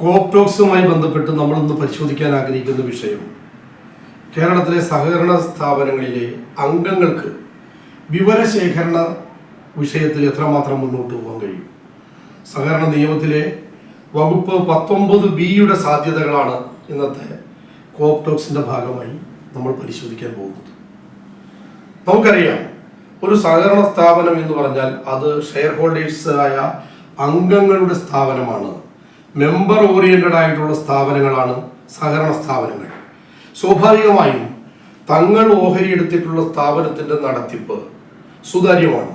കോപ്റ്റോക്സുമായി ബന്ധപ്പെട്ട് നമ്മൾ ഇന്ന് പരിശോധിക്കാൻ ആഗ്രഹിക്കുന്ന വിഷയം. കേരളത്തിലെ സഹകരണ സ്ഥാപനങ്ങളിലെ അംഗങ്ങൾക്ക് വിവരശേഖരണ വിഷയത്തിൽ എത്രമാത്രം മുന്നോട്ട് പോകാൻ കഴിയും? സഹകരണ നിയമത്തിലെ വകുപ്പ് പത്തൊമ്പത് ബിയുടെ സാധ്യതകളാണ് ഇന്നത്തെ കോപ്റ്റോക്സിന്റെ ഭാഗമായി നമ്മൾ പരിശോധിക്കാൻ പോകുന്നത്. നമുക്കറിയാം ഒരു സഹകരണ സ്ഥാപനം എന്ന് പറഞ്ഞാൽ അത് ഷെയർ ഹോൾഡേഴ്സായ അംഗങ്ങളുടെ സ്ഥാപനമാണ്. മെമ്പർ ഓറിയന്റഡ് ആയിട്ടുള്ള സ്ഥാപനങ്ങളാണ് സഹകരണ സ്ഥാപനങ്ങൾ. സ്വാഭാവികമായും തങ്ങൾ ഓഹരിയെടുത്തിട്ടുള്ള സ്ഥാപനത്തിന്റെ നടത്തിപ്പ് സുതാര്യമാണ്.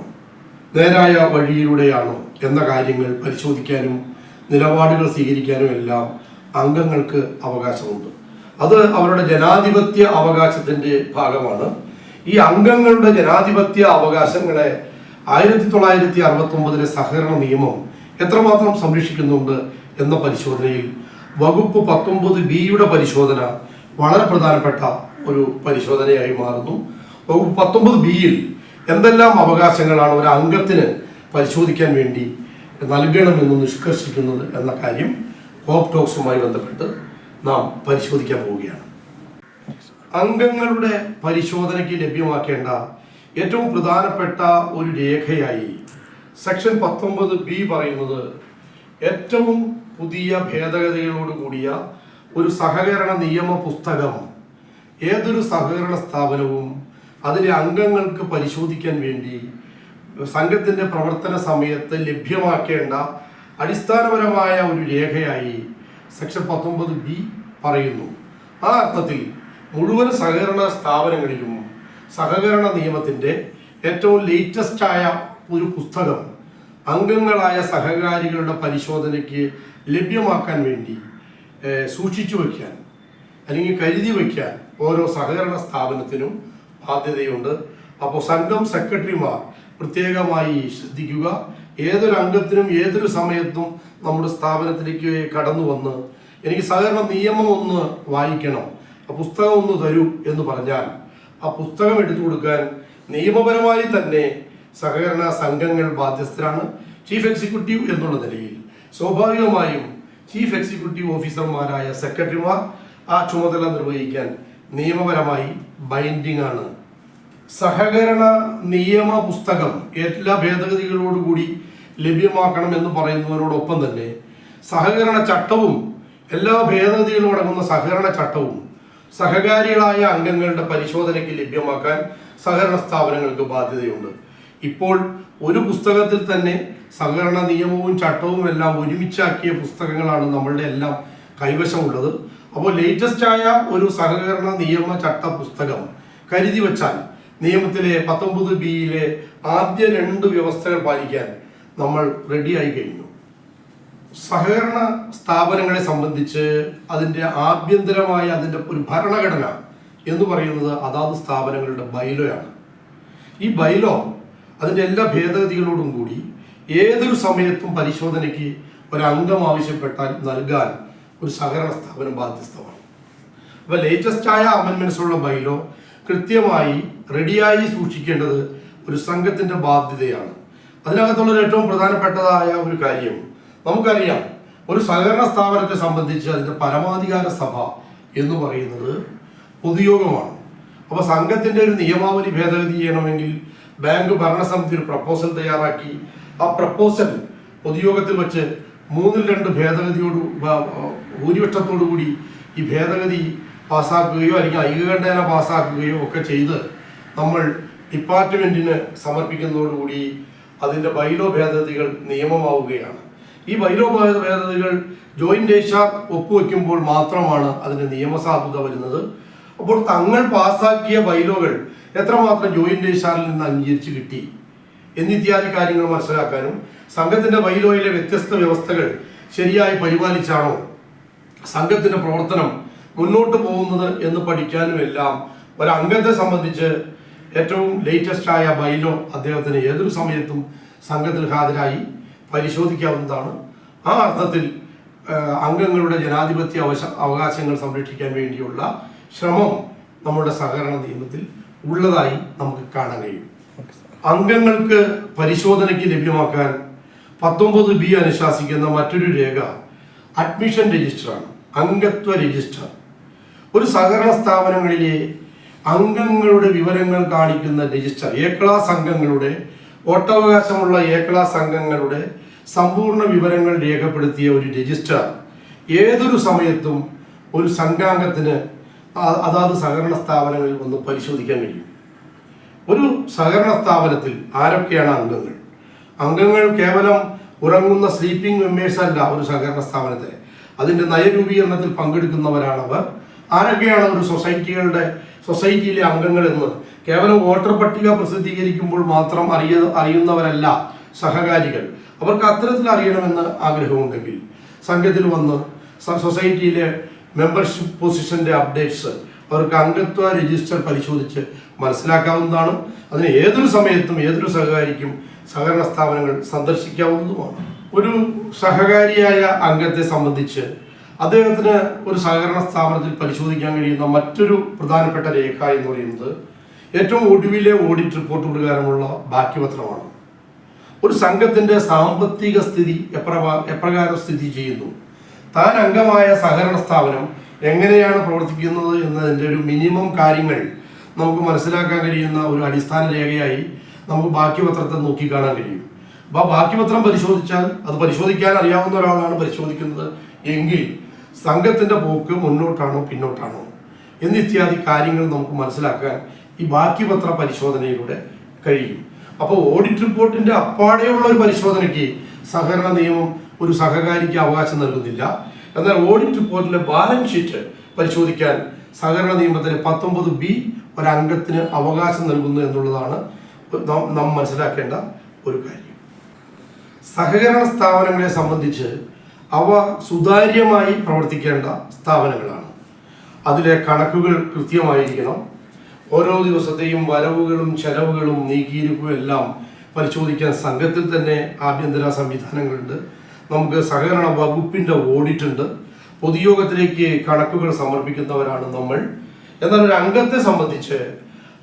നേരായ വഴിയിലൂടെയാണോ എന്ന കാര്യങ്ങൾ പരിശോധിക്കാനും നിലപാടുകൾ സ്വീകരിക്കാനും എല്ലാം അംഗങ്ങൾക്ക് അവകാശമുണ്ട്. അത് അവരുടെ ജനാധിപത്യ അവകാശത്തിന്റെ ഭാഗമാണ്. ഈ അംഗങ്ങളുടെ ജനാധിപത്യ അവകാശങ്ങളെ ആയിരത്തി തൊള്ളായിരത്തി അറുപത്തി ഒമ്പതിലെ സഹകരണ നിയമം എത്രമാത്രം സംരക്ഷിക്കുന്നുണ്ട് എന്ന പരിശോധനയിൽ വകുപ്പ് പത്തൊമ്പത് ബിയുടെ പരിശോധന വളരെ പ്രധാനപ്പെട്ട ഒരു പരിശോധനയായി മാറുന്നു. വകുപ്പ് പത്തൊമ്പത് ബിയിൽ എന്തെല്ലാം അവകാശങ്ങളാണ് ഒരു അംഗത്തിന് പരിശോധിക്കാൻ വേണ്ടി നൽകണമെന്ന് നിഷ്കർഷിക്കുന്നത് എന്ന കാര്യം ഹോപ്പ് ടോക്സുമായി ബന്ധപ്പെട്ട് നാം പരിശോധിക്കാൻ പോവുകയാണ്. അംഗങ്ങളുടെ പരിശോധനയ്ക്ക് ലഭ്യമാക്കേണ്ട ഏറ്റവും പ്രധാനപ്പെട്ട ഒരു രേഖയായി സെക്ഷൻ പത്തൊമ്പത് ബി പറയുന്നത് ഏറ്റവും പുതിയ ഭേദഗതികളോട് കൂടിയ ഒരു സഹകരണ നിയമ പുസ്തകം. ഏതൊരു സഹകരണ സ്ഥാപനവും അതിലെ അംഗങ്ങൾക്ക് പരിശോധിക്കാൻ വേണ്ടി സംഘത്തിന്റെ പ്രവർത്തന സമയത്ത് ലഭ്യമാക്കേണ്ട അടിസ്ഥാനപരമായ ഒരു രേഖയായി സെക്ഷൻ പത്തൊമ്പത് ബി പറയുന്നു. ആ അർത്ഥത്തിൽ മുഴുവൻ സഹകരണ സ്ഥാപനങ്ങളിലും സഹകരണ നിയമത്തിന്റെ ഏറ്റവും ലേറ്റസ്റ്റായ ഒരു പുസ്തകം. അംഗങ്ങളായ സഹകാരികളുടെ പരിശോധനയ്ക്ക് ലഭ്യമാക്കാൻ വേണ്ടി സൂക്ഷിച്ചു വയ്ക്കാൻ അല്ലെങ്കിൽ കരുതി വയ്ക്കാൻ ഓരോ സഹകരണ സ്ഥാപനത്തിനും ബാധ്യതയുണ്ട്. അപ്പോൾ സംഘം സെക്രട്ടറിമാർ പ്രത്യേകമായി ശ്രദ്ധിക്കുക. ഏതൊരു അംഗത്തിനും ഏതൊരു സമയത്തും നമ്മുടെ സ്ഥാപനത്തിലേക്ക് കടന്നു വന്ന് എനിക്ക് സഹകരണ നിയമം ഒന്ന് വായിക്കണം ആ പുസ്തകം ഒന്ന് തരൂ എന്ന് പറഞ്ഞാൽ ആ പുസ്തകം എടുത്തു കൊടുക്കാൻ നിയമപരമായി തന്നെ സഹകരണ സംഘങ്ങൾ ബാധ്യസ്ഥരാണ്. ചീഫ് എക്സിക്യൂട്ടീവ് എന്നുള്ള നിലയിൽ സ്വാഭാവികമായും ചീഫ് എക്സിക്യൂട്ടീവ് ഓഫീസർമാരായ സെക്രട്ടറിമാർ ആ ചുമതല നിർവഹിക്കാൻ നിയമപരമായി ബൈൻഡിംഗ് ആണ്. സഹകരണ നിയമ പുസ്തകം എല്ലാ ഭേദഗതികളോടുകൂടി ലഭ്യമാക്കണം എന്ന് പറയുന്നവരോടൊപ്പം തന്നെ സഹകരണ ചട്ടവും എല്ലാ ഭേദഗതികളും അടങ്ങുന്ന സഹകരണ ചട്ടവും സഹകാരികളായ അംഗങ്ങളുടെ പരിശോധനയ്ക്ക് ലഭ്യമാക്കാൻ സഹകരണ സ്ഥാപനങ്ങൾക്ക് ബാധ്യതയുണ്ട്. ഇപ്പോൾ ഒരു പുസ്തകത്തിൽ തന്നെ സഹകരണ നിയമവും ചട്ടവും എല്ലാം ഒരുമിച്ചാക്കിയ പുസ്തകങ്ങളാണ് നമ്മളുടെ എല്ലാം കൈവശമുള്ളത്. അപ്പോൾ ലേറ്റസ്റ്റ് ആയ ഒരു സഹകരണ നിയമ ചട്ട പുസ്തകം കരുതി വച്ചാൽ നിയമത്തിലെ പത്തൊമ്പത് ബിയിലെ ആദ്യ രണ്ട് വ്യവസ്ഥകൾ പാലിക്കാൻ നമ്മൾ റെഡിയായി കഴിഞ്ഞു. സഹകരണ സ്ഥാപനങ്ങളെ സംബന്ധിച്ച് അതിന്റെ ആഭ്യന്തരമായ അതിന്റെ ഒരു ഭരണഘടന എന്ന് പറയുന്നത് അതാത് സ്ഥാപനങ്ങളുടെ ബൈലോയാണ് ഈ ബൈലോ അതിന്റെ എല്ലാ ഭേദഗതികളോടും കൂടി ഏതൊരു സമയത്തും പരിശോധനയ്ക്ക് ഒരംഗം ആവശ്യപ്പെട്ടാൽ നൽകാൻ ഒരു സഹകരണ സ്ഥാപനം ബാധ്യസ്ഥമാണ്. അപ്പോൾ ലേറ്റസ്റ്റ് ആയ അമെൻമെന്റ്സ് ഉള്ള ബൈലോ കൃത്യമായി റെഡിയായി സൂക്ഷിക്കേണ്ടത് ഒരു സംഘത്തിന്റെ ബാധ്യതയാണ്. അതിനകത്തുള്ള ഏറ്റവും പ്രധാനപ്പെട്ടതായ ഒരു കാര്യം നമുക്കറിയാം ഒരു സഹകരണ സ്ഥാപനത്തെ സംബന്ധിച്ച് അതിന്റെ പരമാധികാര സഭ എന്ന് പറയുന്നത് പൊതുയോഗമാണ്. അപ്പോൾ സംഘത്തിന്റെ ഒരു നിയമാവലി ഭേദഗതി ചെയ്യണമെങ്കിൽ ബാങ്ക് ഭരണസമിതി ഒരു പ്രപ്പോസൽ തയ്യാറാക്കി. ആ പ്രപ്പോസൽ പൊതുയോഗത്തിൽ വെച്ച് മൂന്നിൽ രണ്ട് ഭേദഗതിയോട് ഭൂരിപക്ഷത്തോടു കൂടി ഈ ഭേദഗതി പാസ്സാക്കുകയോ അല്ലെങ്കിൽ ഐകകണ്ഠേന പാസ്സാക്കുകയോ ഒക്കെ ചെയ്ത് നമ്മൾ ഡിപ്പാർട്ട്മെന്റിന് സമർപ്പിക്കുന്നതോടുകൂടി അതിന്റെ ബൈലോ ഭേദഗതികൾ നിയമമാവുകയാണ്. ഈ ബൈലോ ഭേദഗതികൾ ജോയിന്റ് ഏഷ്യ ഒപ്പുവെക്കുമ്പോൾ മാത്രമാണ് അതിന്റെ നിയമസാധുത വരുന്നത്. അപ്പോൾ തങ്ങൾ പാസാക്കിയ ബൈലോകൾ എത്രമാത്രം ജോയിന്റ് രജിസ്ട്രാറിൽ നിന്ന് അംഗീകരിച്ച് കിട്ടി? എന്നിത്യാദി കാര്യങ്ങൾ മനസ്സിലാക്കാനും സംഘത്തിന്റെ ബൈലോയിലെ വ്യത്യസ്ത വ്യവസ്ഥകൾ ശരിയായി പരിപാലിച്ചാണോ സംഘത്തിന്റെ പ്രവർത്തനം മുന്നോട്ട് പോകുന്നത് എന്ന് പഠിക്കാനും എല്ലാം ഒരംഗത്തെ സംബന്ധിച്ച് ഏറ്റവും ലേറ്റസ്റ്റ് ആയ ബൈലോ അദ്ദേഹത്തിന് ഏതൊരു സമയത്തും സംഘത്തിൽ ഹാജരായി പരിശോധിക്കാവുന്നതാണ്. ആ അർത്ഥത്തിൽ അംഗങ്ങളുടെ ജനാധിപത്യ അവകാശങ്ങൾ സംരക്ഷിക്കാൻ വേണ്ടിയുള്ള ശ്രമം നമ്മുടെ സഹകരണ നിയമത്തിൽ ഉള്ളതായി നമുക്ക് കാണാൻ കഴിയും. അംഗങ്ങൾക്ക് പരിശോധനയ്ക്ക് ലഭ്യമാക്കാൻ പത്തൊമ്പത് ബി അനുശാസിക്കുന്ന മറ്റൊരു രേഖ അഡ്മിഷൻ രജിസ്റ്ററാണ് അംഗത്വ രജിസ്റ്റർ. ഒരു സഹകരണ സ്ഥാപനങ്ങളിലെ അംഗങ്ങളുടെ വിവരങ്ങൾ കാണിക്കുന്ന രജിസ്റ്റർ എ ക്ലാസ് അംഗങ്ങളുടെ വോട്ടവകാശമുള്ള എ ക്ലാസ് അംഗങ്ങളുടെ സമ്പൂർണ വിവരങ്ങൾ രേഖപ്പെടുത്തിയ ഒരു രജിസ്റ്റർ. ഏതൊരു സമയത്തും ഒരു സംഘാംഗത്തിന് അതാത് സഹകരണ സ്ഥാപനങ്ങളിൽ ഒന്ന് പരിശോധിക്കാൻ കഴിയും. ഒരു സഹകരണ സ്ഥാപനത്തിൽ ആരൊക്കെയാണ് അംഗങ്ങൾ? അംഗങ്ങൾ കേവലം ഉറങ്ങുന്ന സ്ലീപ്പിംഗ് മെമ്പേഴ്സ് അല്ല ഒരു സഹകരണ സ്ഥാപനത്തിൽ അതിന്റെ നയരൂപീകരണത്തിൽ പങ്കെടുക്കുന്നവരാണവർ ആരൊക്കെയാണ് ഒരു സൊസൈറ്റികളുടെ സൊസൈറ്റിയിലെ അംഗങ്ങൾ എന്ന് കേവലം വോട്ടർ പട്ടിക പ്രസിദ്ധീകരിക്കുമ്പോൾ മാത്രം അറിയ അറിയുന്നവരല്ല സഹകാരികൾ. അവർക്ക് അത്തരത്തിൽ അറിയണമെന്ന് ആഗ്രഹമുണ്ടെങ്കിൽ സംഘത്തിൽ വന്ന് സൊസൈറ്റിയിലെ മെമ്പർഷിപ്പ് പൊസിഷന്റെ അപ്ഡേറ്റ്സ് അവർക്ക് അംഗത്വ രജിസ്റ്റർ പരിശോധിച്ച് മനസ്സിലാക്കാവുന്നതാണ്. അതിന് ഏതൊരു സമയത്തും ഏതൊരു സഹകാരിക്കും സഹകരണ സ്ഥാപനങ്ങൾ സന്ദർശിക്കാവുന്നതുമാണ്. ഒരു സഹകാരിയായ അംഗത്തെ സംബന്ധിച്ച് അദ്ദേഹത്തിന് ഒരു സഹകരണ സ്ഥാപനത്തിൽ പരിശോധിക്കാൻ കഴിയുന്ന മറ്റൊരു പ്രധാനപ്പെട്ട രേഖ എന്ന് പറയുന്നത് ഏറ്റവും ഒടുവിലെ ഓഡിറ്റ് റിപ്പോർട്ട് പ്രകാരമുള്ള ബാക്കിപത്രമാണ് ഒരു സംഘത്തിന്റെ സാമ്പത്തിക സ്ഥിതി എപ്രകാ എപ്രകാരം സ്ഥിതി ചെയ്യുന്നു? താൻ അംഗമായ സഹകരണ സ്ഥാപനം എങ്ങനെയാണ് പ്രവർത്തിക്കുന്നത് എന്നതിന്റെ ഒരു മിനിമം കാര്യങ്ങൾ നമുക്ക് മനസ്സിലാക്കാൻ കഴിയുന്ന ഒരു അടിസ്ഥാന രേഖയായി നമുക്ക് ബാക്കിപത്രം നോക്കി കാണാൻ കഴിയും. അപ്പോൾ ആ ബാക്കിപത്രം പരിശോധിച്ചാൽ അത് പരിശോധിക്കാൻ അറിയാവുന്ന ഒരാളാണ് പരിശോധിക്കുന്നത്. എങ്കിൽ സംഘത്തിന്റെ പോക്ക് മുന്നോട്ടാണോ പിന്നോട്ടാണോ എന്നിത്യാദി കാര്യങ്ങൾ നമുക്ക് മനസ്സിലാക്കാൻ ഈ ബാക്കിപത്ര പരിശോധനയിലൂടെ കഴിയും. അപ്പോൾ ഓഡിറ്റ് റിപ്പോർട്ടിന്റെ അപ്പാടെയുള്ള ഒരു പരിശോധനയ്ക്ക് സഹകരണ നിയമം ഒരു സഹകാരിക്ക് അവകാശം നൽകുന്നില്ല. എന്നാൽ ഓഡിറ്റ് റിപ്പോർട്ടിലെ ബാലൻസ് ഷീറ്റ് പരിശോധിക്കാൻ സഹകരണ നിയമത്തിലെ പത്തൊമ്പത് ബി ഒരംഗത്തിന് അവകാശം നൽകുന്നു എന്നുള്ളതാണ് നാം- മനസ്സിലാക്കേണ്ട ഒരു കാര്യം. സഹകരണ സ്ഥാപനങ്ങളെ സംബന്ധിച്ച് അവ സുതാര്യമായി പ്രവർത്തിക്കേണ്ട സ്ഥാപനങ്ങളാണ്. അതിലെ കണക്കുകൾ കൃത്യമായിരിക്കണം. ഓരോ ദിവസത്തെയും വരവുകളും ചെലവുകളും നീക്കിയിരിപ്പും എല്ലാം പരിശോധിക്കാൻ സംഘത്തിൽ തന്നെ ആഭ്യന്തര സംവിധാനങ്ങളുണ്ട്. നമുക്ക് സഹകരണ വകുപ്പിന്റെ ഓഡിറ്റ് ഉണ്ട് പൊതുയോഗത്തിലേക്ക് കണക്കുകൾ സമർപ്പിക്കുന്നവരാണ് നമ്മൾ. എന്നാൽ ഒരു അംഗത്തെ സംബന്ധിച്ച്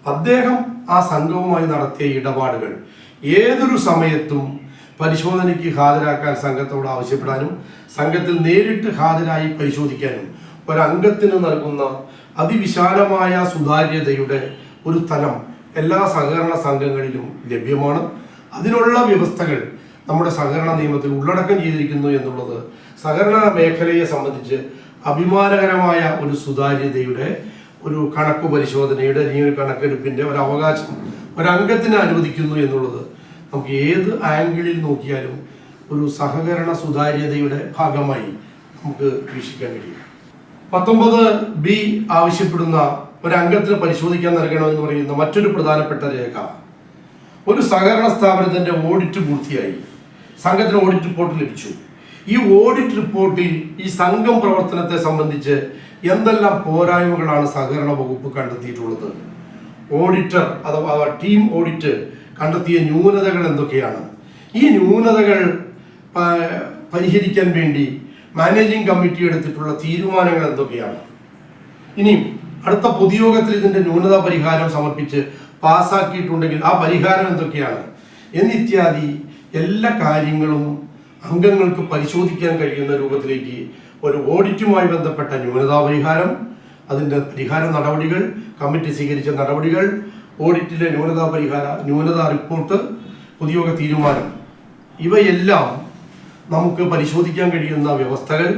അദ്ദേഹം ആ സംഘവുമായി നടത്തിയ ഇടപാടുകൾ ഏതൊരു സമയത്തും പരിശോധനയ്ക്ക് ഹാജരാക്കാൻ സംഘത്തോട് ആവശ്യപ്പെടാനും സംഘത്തിൽ നേരിട്ട് ഹാജരായി പരിശോധിക്കാനും ഒരംഗത്തിന് നൽകുന്ന അതിവിശാലമായ സുതാര്യതയുടെ ഒരു തലം എല്ലാ സഹകരണ സംഘങ്ങളിലും ലഭ്യമാണ്. അതിനുള്ള വ്യവസ്ഥകൾ നമ്മുടെ സഹകരണ നിയമത്തിൽ ഉള്ളടക്കം ചെയ്തിരിക്കുന്നു എന്നുള്ളത് സഹകരണ മേഖലയെ സംബന്ധിച്ച് അഭിമാനകരമായ ഒരു സുതാര്യതയുടെ ഒരു കണക്ക് പരിശോധനയുടെ അല്ലെങ്കിൽ ഒരു കണക്കെടുപ്പിന്റെ ഒരു അവകാശം ഒരംഗത്തിന് അനുവദിക്കുന്നു എന്നുള്ളത് നമുക്ക് ഏത് ആംഗിളിൽ നോക്കിയാലും ഒരു സഹകരണ സുതാര്യതയുടെ ഭാഗമായി നമുക്ക് വീക്ഷിക്കാൻ കഴിയും. പത്തൊമ്പത് ബി ആവശ്യപ്പെടുന്ന ഒരു അംഗത്തിന് പരിശോധിക്കാൻ നൽകണമെന്ന് പറയുന്ന മറ്റൊരു പ്രധാനപ്പെട്ട രേഖ. ഒരു സഹകരണ സ്ഥാപനത്തിന്റെ ഓഡിറ്റ് പൂർത്തിയായി. സംഘത്തിന് ഓഡിറ്റ് റിപ്പോർട്ട് ലഭിച്ചു. ഈ ഓഡിറ്റ് റിപ്പോർട്ടിൽ ഈ സംഘം പ്രവർത്തനത്തെ സംബന്ധിച്ച് എന്തെല്ലാം പോരായ്മകളാണ് സഹകരണ വകുപ്പ് കണ്ടെത്തിയിട്ടുള്ളത്? ഓഡിറ്റർ അഥവാ ടീം ഓഡിറ്റ് കണ്ടെത്തിയ ന്യൂനതകൾ എന്തൊക്കെയാണ്? ഈ ന്യൂനതകൾ പരിഹരിക്കാൻ വേണ്ടി മാനേജിംഗ് കമ്മിറ്റി എടുത്തിട്ടുള്ള തീരുമാനങ്ങൾ എന്തൊക്കെയാണ്? ഇനി അടുത്ത പൊതുയോഗത്തിൽ ഇതിന്റെ ന്യൂനത പരിഹാരം സമർപ്പിച്ച് പാസ്സാക്കിയിട്ടുണ്ടെങ്കിൽ ആ പരിഹാരം എന്തൊക്കെയാണ്? എന്നിത്യാദി എല്ലാ കാര്യങ്ങളും അംഗങ്ങൾക്ക് പരിശോധിക്കാൻ കഴിയുന്ന രൂപത്തിലേക്ക് ഒരു ഓഡിറ്റുമായി ബന്ധപ്പെട്ട ന്യൂനതാ പരിഹാരം അതിന്റെ പരിഹാര നടപടികൾ കമ്മിറ്റി സ്വീകരിച്ച നടപടികൾ ഓഡിറ്റിലെ ന്യൂനതാ പരിഹാര ന്യൂനതാ റിപ്പോർട്ട് പൊതുയോഗ തീരുമാനം. ഇവയെല്ലാം നമുക്ക് പരിശോധിക്കാൻ കഴിയുന്ന വ്യവസ്ഥകൾ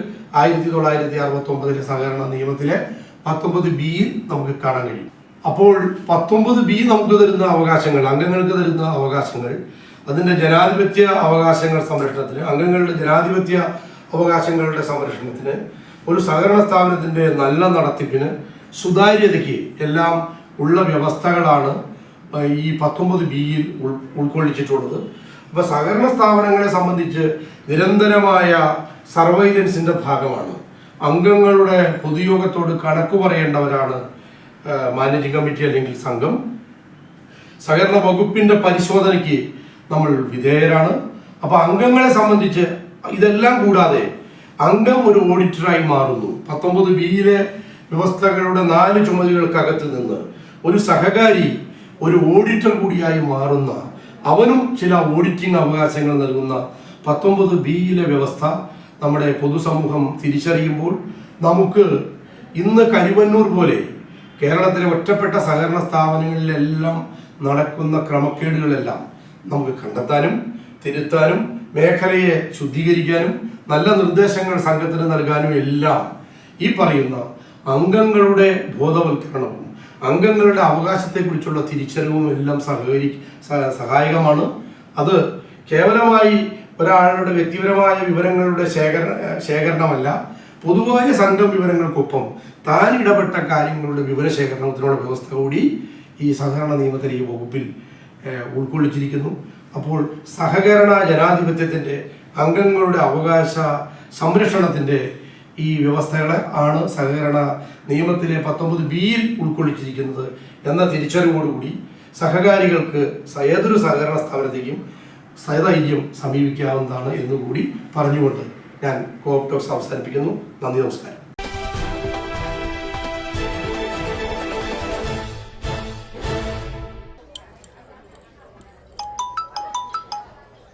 ആയിരത്തി തൊള്ളായിരത്തി അറുപത്തി ഒമ്പതിലെ സഹകരണ നിയമത്തിലെ പത്തൊമ്പത് ബിയിൽ നമുക്ക് കാണാൻ കഴിയും. അപ്പോൾ പത്തൊമ്പത് ബി നമുക്ക് തരുന്ന അവകാശങ്ങൾ അംഗങ്ങൾക്ക് തരുന്ന അവകാശങ്ങൾ അതിന്റെ ജനാധിപത്യ അവകാശങ്ങൾ സംരക്ഷണത്തിന് അംഗങ്ങളുടെ ജനാധിപത്യ അവകാശങ്ങളുടെ സംരക്ഷണത്തിന് ഒരു സഹകരണ സ്ഥാപനത്തിന്റെ നല്ല നടത്തിപ്പിന് സുതാര്യതയ്ക്ക് എല്ലാം ഉള്ള വ്യവസ്ഥകളാണ് ഈ പത്തൊമ്പത് ബിയിൽ ഉൾ ഉൾക്കൊള്ളിച്ചിട്ടുള്ളത്. അപ്പോൾ സഹകരണ സ്ഥാപനങ്ങളെ സംബന്ധിച്ച് നിരന്തരമായ സർവൈലൻസിന്റെ ഭാഗമാണ്. അംഗങ്ങളുടെ പൊതുയോഗത്തോട് കണക്ക് പറയേണ്ടവരാണ് മാനേജിംഗ് കമ്മിറ്റി അല്ലെങ്കിൽ സംഘം. സഹകരണ വകുപ്പിന്റെ പരിശോധനയ്ക്ക് നമ്മൾ വിധേയരാണ്. അപ്പൊ അംഗങ്ങളെ സംബന്ധിച്ച് ഇതെല്ലാം കൂടാതെ അംഗം ഒരു ഓഡിറ്ററായി മാറുന്നു. പത്തൊമ്പത് ബിയിലെ വ്യവസ്ഥകളുടെ നാല് ചുമതലകൾക്കകത്ത് നിന്ന് ഒരു സഹകാരി ഒരു ഓഡിറ്റർ കൂടിയായി മാറുന്ന അവനും ചില ഓഡിറ്റിംഗ് അവകാശങ്ങൾ നൽകുന്ന പത്തൊമ്പത് ബിയിലെ വ്യവസ്ഥ നമ്മുടെ പൊതുസമൂഹം തിരിച്ചറിയുമ്പോൾ നമുക്ക് ഇന്ന് കരുവന്നൂർ പോലെ കേരളത്തിലെ ഒറ്റപ്പെട്ട സഹകരണ സ്ഥാപനങ്ങളിലെല്ലാം നടക്കുന്ന ക്രമക്കേടുകളെല്ലാം നമുക്ക് കണ്ടെത്താനും തിരുത്താനും മേഖലയെ ശുദ്ധീകരിക്കാനും നല്ല നിർദ്ദേശങ്ങൾ സംഘത്തിന് നൽകാനും എല്ലാം ഈ പറയുന്ന അംഗങ്ങളുടെ ബോധവൽക്കരണവും അംഗങ്ങളുടെ അവകാശത്തെക്കുറിച്ചുള്ള തിരിച്ചറിവും എല്ലാം സഹകരി സഹായകമാണ്. അത് കേവലമായി ഒരാളുടെ വ്യക്തിപരമായ വിവരങ്ങളുടെ ശേഖര ശേഖരണമല്ല പൊതുവായ സംഘം വിവരങ്ങൾക്കൊപ്പം താൻ ഇടപെട്ട കാര്യങ്ങളുടെ വിവരശേഖരണത്തിനുള്ള വ്യവസ്ഥ കൂടി ഈ സഹകരണ നിയമത്തിലെ ഈ വകുപ്പിൽ ഉൾക്കൊള്ളിച്ചിരിക്കുന്നു. അപ്പോൾ സഹകരണ ജനാധിപത്യത്തിന്റെ അംഗങ്ങളുടെ അവകാശ സംരക്ഷണത്തിന്റെ ഈ വ്യവസ്ഥകളെ ആണ് സഹകരണ നിയമത്തിലെ പത്തൊമ്പത് ബിയിൽ ഉൾക്കൊള്ളിച്ചിരിക്കുന്നത് എന്ന തിരിച്ചറിവോടുകൂടി സഹകാരികൾക്ക് ഏതൊരു സഹകരണ സ്ഥാപനത്തേക്കും സൈതൈര്യം സമീപിക്കാവുന്നതാണ് എന്നുകൂടി പറഞ്ഞുകൊണ്ട് ഞാൻ കോപ്റ്റോക്സ് അവസാനിപ്പിക്കുന്നു. നന്ദി നമസ്കാരം.